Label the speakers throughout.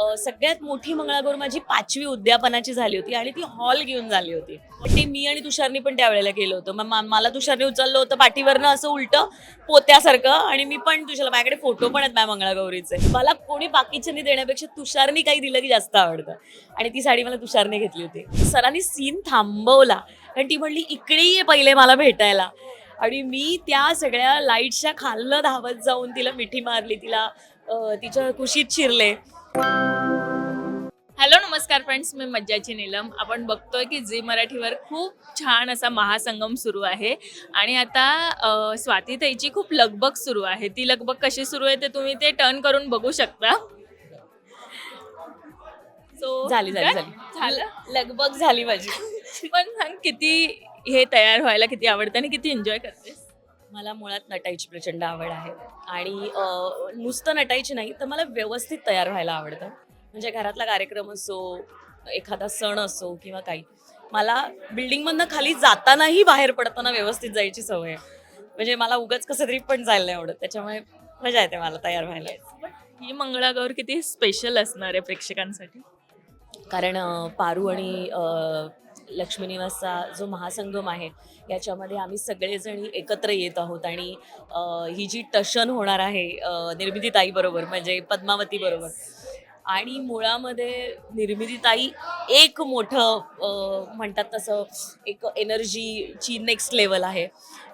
Speaker 1: सगळ्यात मोठी मंगळागौर माझी पाचवी उद्यापनाची झाली होती आणि ती हॉल घेऊन झाली होती. ते मी आणि तुषारनी पण त्यावेळेला केलं होतं. मग मला तुषारने उचललं होतं पाठीवरनं असं उलटं पोत्यासारखं आणि मी पण तुषारला माझ्याकडे फोटो पण आहेत माझ्या मंगळागौरीचे. मला कोणी बाकीच्यांनी देण्यापेक्षा तुषारनी काही दिलं की जास्त आवडतं. आणि ती साडी मला तुषारने घेतली होती. सरांनी सीन थांबवला. कारण ती म्हणली इकडे ये पहिले मला भेटायला. आणि मी त्या सगळ्या लाईटच्या खालनं धावत जाऊन तिला मिठी मारली तिला तिच्या कुशीत शिरले.
Speaker 2: हॅलो नमस्कार फ्रेंड्स. मी मज्जाची नीलम. आपण बघतोय की झी मराठीवर खूप छान असा महासंगम सुरू आहे. आणि आता स्वातीताईची खूप लगबग सुरू आहे. ती लगबग कशी सुरू आहे ते तुम्ही ते टर्न करून बघू शकता. सो
Speaker 1: झाली झाली
Speaker 2: काय?
Speaker 1: झाली.
Speaker 2: झालं?
Speaker 1: लगबग झाली माझी.
Speaker 2: पण सांग किती हे तयार व्हायला किती आवडतं आणि किती एन्जॉय करतेस?
Speaker 1: मला मुळात नटायची प्रचंड आवड आहे. आणि नुसतं नटायची नाही तर मला व्यवस्थित तयार व्हायला आवडतं. म्हणजे घरातला कार्यक्रम असो एखादा सण असो किंवा काही. मला बिल्डिंगमधनं खाली जातानाही बाहेर पडताना व्यवस्थित जायची सवय आहे. म्हणजे मला उगाच कसं तरी पण जायला नाही आवडत. त्याच्यामुळे मजा येते मला तयार व्हायला.
Speaker 2: ही मंगळागौर किती स्पेशल असणार आहे प्रेक्षकांसाठी?
Speaker 1: कारण पारू आणि अ, लक्ष्मी निवासचा जो महासंगम आहे याच्यामध्ये आम्ही सगळेजणी एकत्र येत आहोत आणि ही जी टशन होणार आहे निर्मितीताई बरोबर म्हणजे पद्मावती बरोबर. आणि मुळामध्ये निर्मितीताई एक मोठं म्हणतात तसं एक एनर्जीची नेक्स्ट लेवल आहे.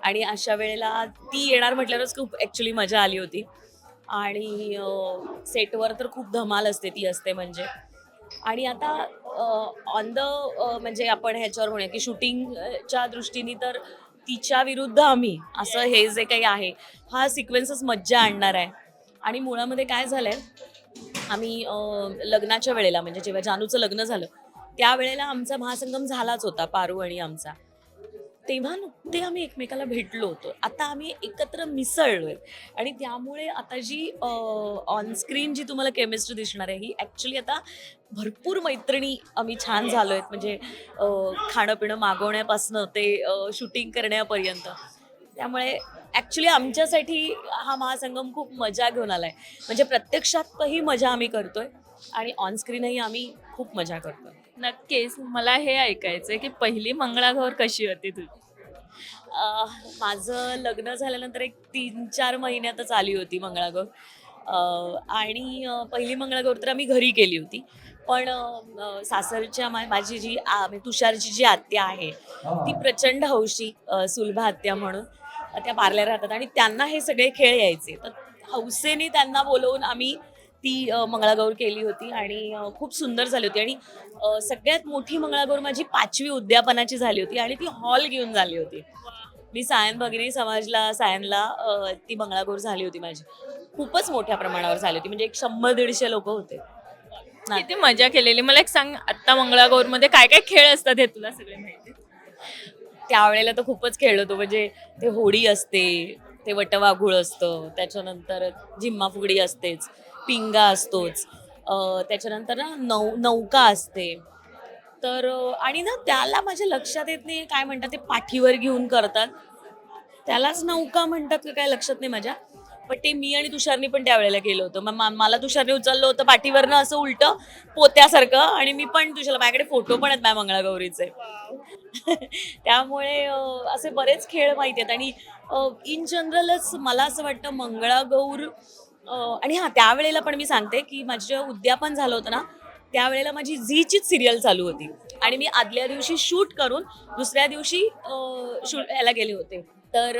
Speaker 1: आणि अशा वेळेला ती येणार म्हटल्यावरच खूप ॲक्च्युली मजा आली होती. आणि सेटवर तर खूप धमाल असते ती असते म्हणजे. आणि आता ऑन द म्हणजे आपण ह्याच्यावर म्हणूया की शूटिंगच्या दृष्टीने तर तिच्या विरुद्ध आम्ही असं हे जे काही आहे हा सिक्वेन्सच मज्जा आणणार आहे. आणि मुळामध्ये काय झालंय आम्ही लग्नाच्या वेळेला म्हणजे जेव्हा जानूचं लग्न झालं त्यावेळेला आमचा महासंगम झालाच होता पारू आणि आमचा. तेव्हा नुकते आम्ही एकमेकाला भेटलो होतो. आता आम्ही एकत्र मिसळलोय. आणि त्यामुळे आता जी ऑनस्क्रीन जी तुम्हाला केमिस्ट्री दिसणार आहे ही ॲक्च्युली आता भरपूर मैत्रिणी आम्ही छान झालो आहेत म्हणजे खाणं पिणं मागवण्यापासनं ते शूटिंग करण्यापर्यंत. त्यामुळे ॲक्च्युली आमच्यासाठी हा महासंगम खूप मजा घेऊन आला आहे म्हणजे प्रत्यक्षातही मजा आम्ही करतोय. आणि ऑनस्क्रीनही आम्ही खूप मजा करतोय
Speaker 2: नक्कीच. मला हे ऐकायचंय की पहिली मंगळागौर कशी होती तुझी?
Speaker 1: माझं लग्न झाल्यानंतर एक तीन चार महिन्यातच आली होती मंगळागौर. आणि पहिली मंगळागौर तर आम्ही घरी केली होती. पण सासरच्या मा- माझी जी आ- म्हणजे तुषारची जी आत्या आहे ती प्रचंड हौशी सुलभा आत्या म्हणून त्या पार्लर राहतात. आणि त्यांना हे सगळे खेळ यायचे. तर हौसेने त्यांना बोलवून आम्ही ती मंगळागौर केली होती आणि खूप सुंदर झाली होती. आणि सगळ्यात मोठी मंगळागौर माझी पाचवी उद्यापनाची झाली होती आणि ती हॉल घेऊन झाली होती. मी सायन भगिनी समाजला सायनला ती मंगळागौर झाली होती माझी. खूपच मोठ्या प्रमाणावर झाली होती. म्हणजे एक शंभर दीडशे लोक होते. नाही.
Speaker 2: किती मजा केलेली. मला एक सांग आता मंगळागौरमध्ये काय काय खेळ असतात हे तुला सगळे माहिती?
Speaker 1: त्यावेळेला तर खूपच खेळलो होतो. म्हणजे ते होडी असते ते वटवाघूळ असतं त्याच्यानंतर जिम्मा फुगडी असतेच. पिंगा असतोच. त्याच्यानंतर ना नौ नौका असते. तर आणि ना त्याला माझ्या लक्षात येत नाही काय म्हणतात ते पाठीवर घेऊन करतात. त्यालाच नौका म्हणतात का काय लक्षात नाही माझ्या. पण ते मी आणि तुषारनी पण त्यावेळेला केलं होतं. मग मला तुषारने उचललं होतं पाठीवरनं असं उलट पोत्यासारखं आणि मी पण तुझ्याला माझ्याकडे फोटो पण आहेत माझ्या मंगळागौरीचे. त्यामुळे असे बरेच खेळ माहिती आहेत. आणि इन जनरलच मला असं वाटतं मंगळागौर आणि हां त्यावेळेला पण मी सांगते की माझं जेव्हा उद्यापन झालं होतं ना त्यावेळेला माझी झीचीच सिरियल चालू होती. आणि मी आदल्या दिवशी शूट करून दुसऱ्या दिवशी शूट यायला गेले होते. तर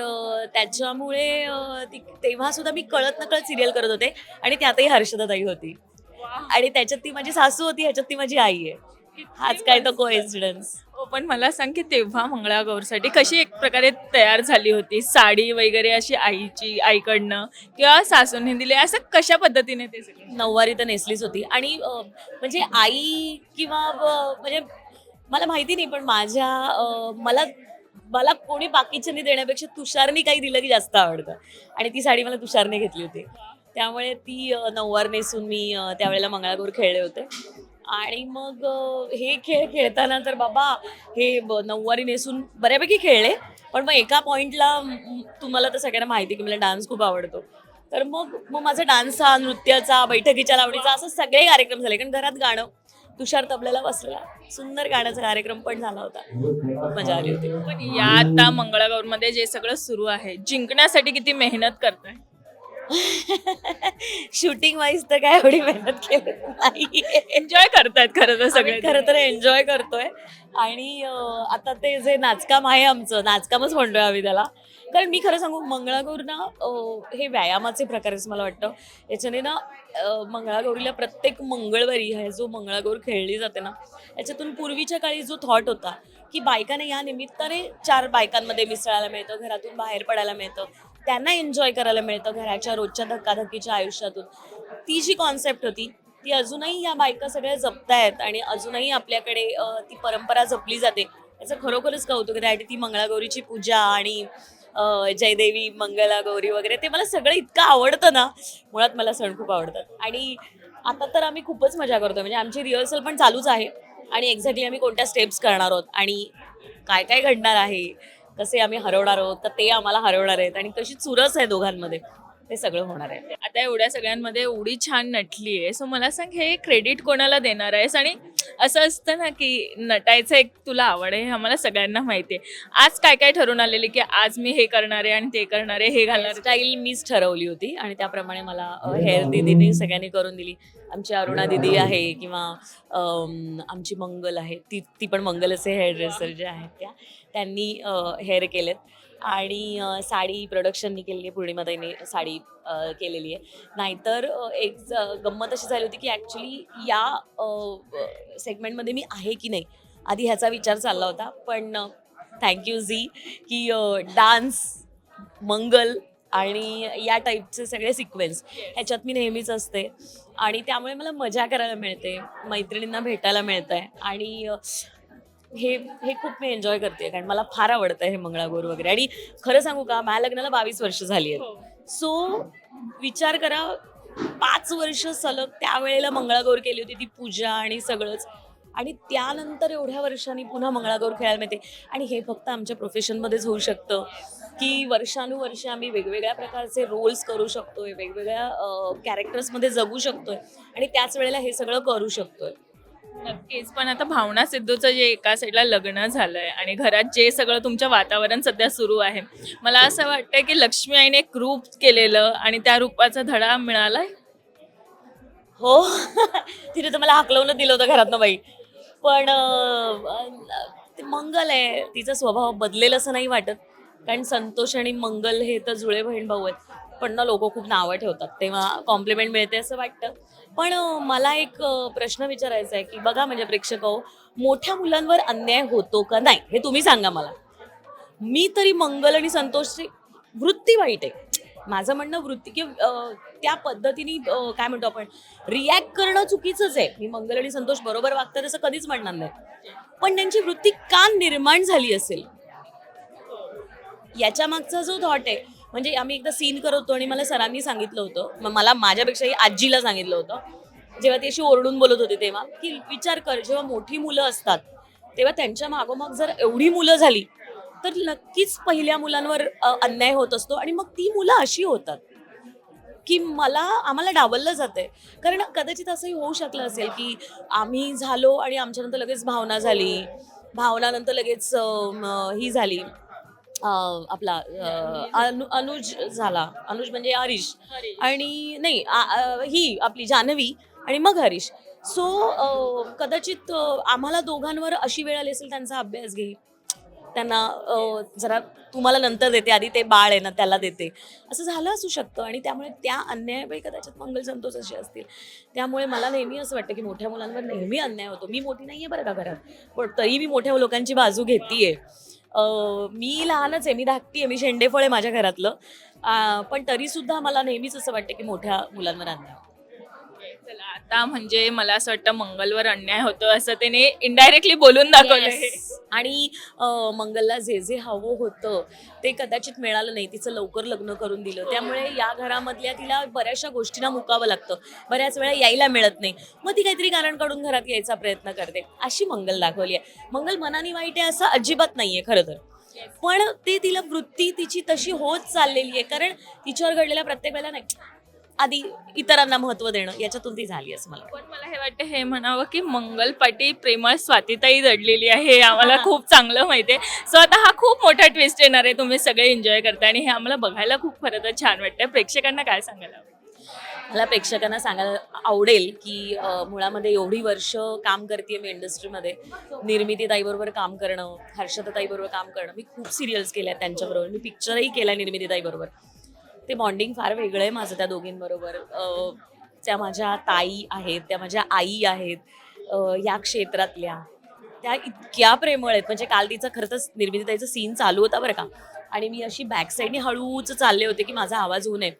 Speaker 1: त्याच्यामुळे ती तेव्हा सुद्धा मी कळत नकळत सिरियल करत होते आणि त्यातही हर्षदाताई होती. आणि त्याच्यात ती माझी सासू होती ह्याच्यात ती माझी आई आहे. हाच काय तो कोइन्सिडन्स
Speaker 2: हो पण मला सांग की तेव्हा मंगळागौरसाठी कशी एक प्रकारे तयार झाली होती? साडी वगैरे अशी आईची आईकडनं? किंवा सासूने दिली? असं कशा पद्धतीने ते सगळं?
Speaker 1: नऊवारी तर नेसलीच होती. आणि अ, म्हणजे आई किंवा म्हणजे मला माहिती नाही पण माझ्या अ, मला मला कोणी बाकीच्यांनी देण्यापेक्षा तुषारनी काही दिलं की जास्त आवडतं. आणि ती साडी मला तुषारने घेतली होती. त्यामुळे ती अ, नऊवार नेसून मी अ, त्यावेळेला मंगळागौर खेळले होते. आणि मग हे खेळ खेळताना तर बाबा हे नऊवारी नेसून बऱ्यापैकी खेळले. पण मग एका पॉईंटला तुम्हाला तर सगळ्यांना माहिती की मला डान्स खूप आवडतो. तर मग मग माझा डान्सचा नृत्याचा बैठकीच्या लावणीचा असं सगळे कार्यक्रम झाले. कारण घरात गाणं तुषार तबल्याला बसला सुंदर गाण्याचा कार्यक्रम पण झाला होता. खूप मजा आली होती.
Speaker 2: पण या आता मंगळागौरमध्ये जे सगळं सुरू आहे जिंकण्यासाठी किती मेहनत करताय?
Speaker 1: शूटिंग वाईज तर काय एवढी मेहनत केली नाही
Speaker 2: एन्जॉय करतायत खरं तर सगळे
Speaker 1: खरं तर एन्जॉय करतोय. आणि अं, आता ते जे नाचकाम आहे आमचं नाचकामच म्हणतोय आम्ही त्याला. कारण मी खरं सांगू मंगळागौर ना अं, हे व्यायामाचे प्रकार आहे असं मला वाटतं. याच्याने ना अं, मंगळागौरीला प्रत्येक मंगळवारी हे जो मंगळागौर खेळली जाते ना याच्यातून पूर्वीच्या काळी जो थॉट होता की बायकांना या निमित्ताने चार बायकांमध्ये मिसळायला मिळतं घरातून बाहेर पडायला मिळतं. त्यांना एन्जॉय करायला मिळतं घराच्या रोजच्या धक्काधक्कीच्या आयुष्यातून. ती जी कॉन्सेप्ट होती ती अजूनही या बायका सगळ्या जपतायत आणि अजूनही आपल्याकडे ती परंपरा जपली जाते. याचं खरोखरच कौतुक त्यासाठी ती मंगळागौरीची पूजा आणि जयदेवी मंगळागौरी वगैरे ते मला सगळं इतकं आवडतं ना. मुळात मला सण खूप आवडतात. आणि आता तर आम्ही खूपच मजा करतो म्हणजे आमची रिहर्सल पण चालूच आहे. आणि एक्झॅक्टली आम्ही कोणत्या स्टेप्स करणार आहोत? आणि काय काय घडणार आहे? कसे आम्ही हरवणार आहोत का ते आम्हाला हरवणार आहेत आणि तशी चुरस आहे दोघांमध्ये. ते सगळं होणार आहे.
Speaker 2: आता एवढ्या सगळ्यांमध्ये एवढी छान नटली आहे सो मला सांग हे क्रेडिट कोणाला देणार आहेस? आणि असं असतं ना की नटायचं एक तुला आवड आहे हे आम्हाला सगळ्यांना माहिती आहे. आज काय काय ठरून आलेले की आज मी हे करणार आहे आणि ते करणार आहे हे घालणार.
Speaker 1: स्टाईल मीच ठरवली होती आणि त्याप्रमाणे मला हेअर दिदीने सगळ्यांनी करून दिली. आमची अरुणा दिदी आहे किंवा आमची मंगल आहे ती ती पण मंगलचे हेअर ड्रेसर जे आहेत त्या. त्यांनी हेअर केलेत. आणि साडी प्रोडक्शननी केलेली आहे पूर्णिमाताईने साडी केलेली आहे. नाहीतर एक गंमत अशी झाली होती की ॲक्च्युली या सेगमेंटमध्ये मी आहे की नाही आधी ह्याचा विचार चालला होता. पण थँक्यू झी की डान्स मंगल आणि या टाईपचे सगळे सिक्वेन्स ह्याच्यात मी नेहमीच असते. आणि त्यामुळे मला मजा करायला मिळते मैत्रिणींना भेटायला मिळतं आहे आणि हे हे खूप मी एन्जॉय करते कारण मला फार आवडतं हे मंगळागौर वगैरे. आणि खरं सांगू का माझ्या लग्नाला बावीस वर्ष झाली आहेत. सो विचार करा पाच वर्ष सलग त्यावेळेला मंगळागौर केली होती ती पूजा आणि सगळंच. आणि त्यानंतर एवढ्या वर्षांनी पुन्हा मंगळागौर खेळायला मिळते. आणि हे फक्त आमच्या प्रोफेशनमध्येच होऊ शकतं. की वर्षानुवर्षे आम्ही वेगवेगळ्या प्रकारचे रोल्स करू शकतोय वेगवेगळ्या कॅरेक्टर्समध्ये जगू शकतोय. आणि त्याच वेळेला हे सगळं करू शकतोय.
Speaker 2: नक्कीच. पण आता भावना सिद्धूचं जे एका साईडला लग्न झालंय आणि घरात जे सगळं तुमचं वातावरण सध्या सुरू आहे मला असं वाटतंय की लक्ष्मी आईने एक रूप केलेलं आणि त्या रूपाचा धडा मिळालाय?
Speaker 1: हो. तिने तर मला हाकलवून दिलं होतं घरातनं बाई. पण ते मंगल आहे. तिचा स्वभाव बदलेल असं नाही वाटत. कारण संतोष आणि मंगल हे तर जुळे बहीण भाऊ आहेत. पण ना लोक खूप नावं ठेवतात तेव्हा कॉम्प्लिमेंट मिळते असं वाटतं. पण मला एक प्रश्न विचारायचा आहे की बघा म्हणजे प्रेक्षक हो, मोठ्या मुलांवर अन्याय होतो का? नाही हे तुम्ही सांगा मला. मी तरी मंगल आणि संतोषची वृत्ती वाईट आहे. माझं म्हणणं वृत्ती की त्या पद्धतीने काय म्हणतो आपण रिॲक्ट करणं चुकीचंच आहे. मी मंगल आणि संतोष बरोबर वागतात असं कधीच म्हणणार नाही. पण त्यांची वृत्ती का निर्माण झाली असेल? याच्या मागचा जो थॉट आहे म्हणजे आम्ही एकदा सीन करत होतो आणि मला सरांनी सांगितलं होतं. मला माझ्यापेक्षाही आजीला सांगितलं होतं. जेव्हा ती अशी ओरडून बोलत होती तेव्हा की विचार कर जेव्हा मोठी मुलं असतात तेव्हा त्यांच्या मागोमाग जर एवढी मुलं झाली तर नक्कीच पहिल्या मुलांवर अन्याय होत असतो आणि मग ती मुलं अशी होतात की मला आम्हाला डावललं जाते कारण कदाचित असंही होऊ शकलं असेल की आम्ही झालो आणि आमच्यानंतर लगेच भावना झाली. भावनानंतर लगेच ही झाली. आपला अनु अनुज झाला. अनुज म्हणजे हरीश. आणि नाही ही आपली जान्हवी आणि मग हरीश. सो कदाचित आम्हाला दोघांवर अशी वेळ आली असेल त्यांचा अभ्यास घे त्यांना जरा तुम्हाला नंतर देते आधी ते बाळ आहे ना त्याला देते. असं झालं असू शकतं आणि त्यामुळे त्या अन्यायापैकी कदाचित मंगल संतोष असे असतील. त्यामुळे मला नेहमी असं वाटतं की मोठ्या मुलांवर नेहमी अन्याय होतो. मी मोठी नाही आहे बरं का घरात पण तरी मी मोठ्या लोकांची बाजू घेतीये. मी लहानच आहे. मी धाकटी आहे. मी शेंडेफळ आहे माझ्या घरातलं. पण तरी सुद्धा मला नेहमीच असं वाटतं की मोठ्या मुलांवर अन्याय
Speaker 2: चला आता म्हणजे मला असं वाटतं मंगलवर अन्याय होतो असं त्याने इनडायरेक्टली बोलून दाखवलंय.
Speaker 1: Yes. आणि अं, मंगलला जे जे हवं होतं ते कदाचित मिळालं नाही. तिचं लवकर लग्न करून दिलं. त्यामुळे या घरामधल्या तिला बऱ्याचशा गोष्टींना मुकावं लागतं. बऱ्याच वेळा यायला मिळत नाही. मग ती काहीतरी कारण काढून घरात यायचा प्रयत्न करते. अशी मंगल दाखवली आहे. मंगल मनाने वाईट आहे असं अजिबात नाहीये खरं तर. पण ते तिला वृत्ती तिची तशी होत चाललेली आहे. कारण तिच्यावर घडलेल्या प्रत्येक वेळेला नाही. आधी इतरांना महत्त्व देणं याच्यातून ती झाली असं मला वाटतं.
Speaker 2: पण मला हे वाटतं हे म्हणावं की मंगलपाटी प्रेमळ स्वातीताई दडलेली आहे हे आम्हाला खूप चांगलं माहिती आहे. सो आता हा खूप मोठा ट्विस्ट येणार आहे तुम्ही सगळे एन्जॉय करताय आणि हे आम्हाला बघायला खूप खरं तर छान वाटतं प्रेक्षकांना काय सांगायला आवडेल?
Speaker 1: मला प्रेक्षकांना सांगायला आवडेल की अ, मुळामध्ये एवढी वर्ष काम करते मी इंडस्ट्रीमध्ये निर्मिती ताईबरोबर काम करणं हर्षदा ताईबरोबर काम करणं मी खूप सिरियल्स केल्या त्यांच्याबरोबर. मी पिक्चरही केला निर्मिती ताईबरोबर ते बॉन्डिंग फार वेगळं आहे माझं त्या दोघींबरोबर. त्या माझ्या ताई आहेत त्या माझ्या आई आहेत या क्षेत्रातल्या. त्या इतक्या प्रेमळ आहेत. म्हणजे काल तिचं खरं तर निर्मिती ताईचं सीन चालू होता बरं का. आणि मी अशी बॅक साईडने हळूच चालले होते की माझा आवाज होऊ नये.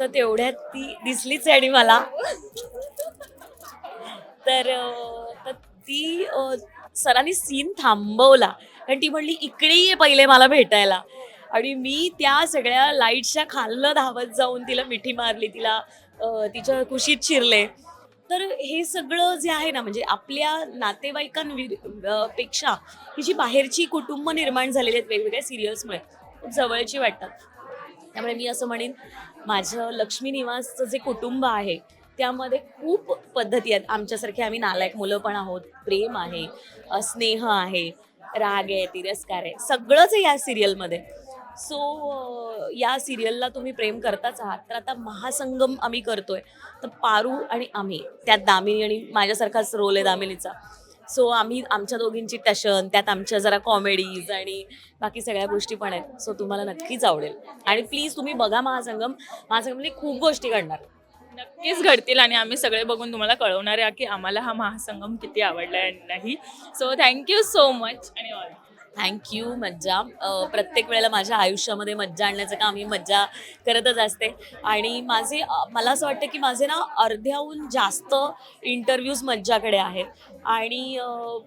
Speaker 1: तर तेवढ्यात ती दिसलीच आणि मला. तर तर ती सरांनी सीन थांबवला. कारण ती म्हणली इकडे ये पहिले मला भेटायला. आणि मी त्या सगळ्या लाईटच्या खालनं धावत जाऊन तिला मिठी मारली तिला तिच्या कुशीत शिरले. तर हे सगळं जे आहे ना म्हणजे आपल्या नातेवाईकांपेक्षा पेक्षा ही जी बाहेरची कुटुंब निर्माण झालेली आहेत वेगवेगळ्या सिरियल्समुळे खूप जवळची वाटतात. त्यामुळे मी असं म्हणेन माझं लक्ष्मी निवासचं जे कुटुंब आहे त्यामध्ये खूप पद्धती आहेत. आमच्यासारखे आम्ही नालायक मुलं पण आहोत प्रेम आहे स्नेह आहे राग आहे तिरस्कार आहे. सगळंच आहे या सिरियलमध्ये. सो या सिरियलला तुम्ही प्रेम करताच आहात. तर आता महासंगम आम्ही करतोय. तर पारू आणि आम्ही त्यात दामिनी आणि माझ्यासारखाच रोल आहे दामिनीचा. सो आम्ही आमच्या दोघींची टशन त्यात आमच्या जरा कॉमेडीज आणि बाकी सगळ्या गोष्टी पण आहेत. सो तुम्हाला नक्कीच आवडेल. आणि प्लीज तुम्ही बघा महासंगम. महासंगमने खूप गोष्टी घडणार.
Speaker 2: नक्कीच घडतील आणि आम्ही सगळे बघून तुम्हाला कळवणार आहे की आम्हाला हा महासंगम किती आवडला आहे नाही. So thank you so much आणि ऑल
Speaker 1: थँक्यू मज्जा. प्रत्येक वेळेला माझ्या आयुष्यामध्ये मज्जा आणण्याचं काम मी मज्जा करतच असते. आणि माझे मला असं वाटतं की माझे ना अर्ध्याहून जास्त इंटरव्ह्यूज मज्जाकडे आहेत. आणि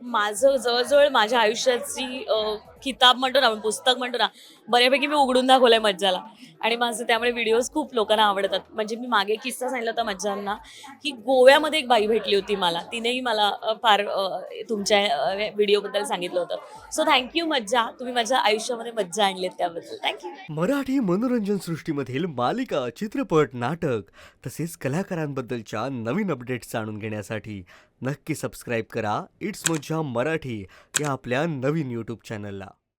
Speaker 1: माझं जवळजवळ माझ्या आयुष्याची किताब म्हणतो ना पुस्तक म्हणतो ना बऱ्यापैकी मी उघडून दाखवलंय मज्जाला. आणि माझं त्यामुळे व्हिडिओज खूप लोकांना आवडतात. म्हणजे मी मागे किस्सा सांगितला होता मज्जांना की गोव्यामध्ये एक बाई भेटली होती मला. तिनेही मला फार तुमच्या व्हिडिओबद्दल सांगितलं होतं. सो थँक्यू मज्जा. तुम्ही माझ्या आयुष्यामध्ये मज्जा आणलीत त्याबद्दल. थँक्यू
Speaker 3: मराठी मनोरंजन सृष्टीमधील मालिका चित्रपट नाटक तसेच कलाकारांबद्दलच्या नवीन अपडेट्स जाणून घेण्यासाठी नक्की सबस्क्राईब करा. इट्स मज्जा मराठी या आपल्या नवीन यूट्यूब चॅनलला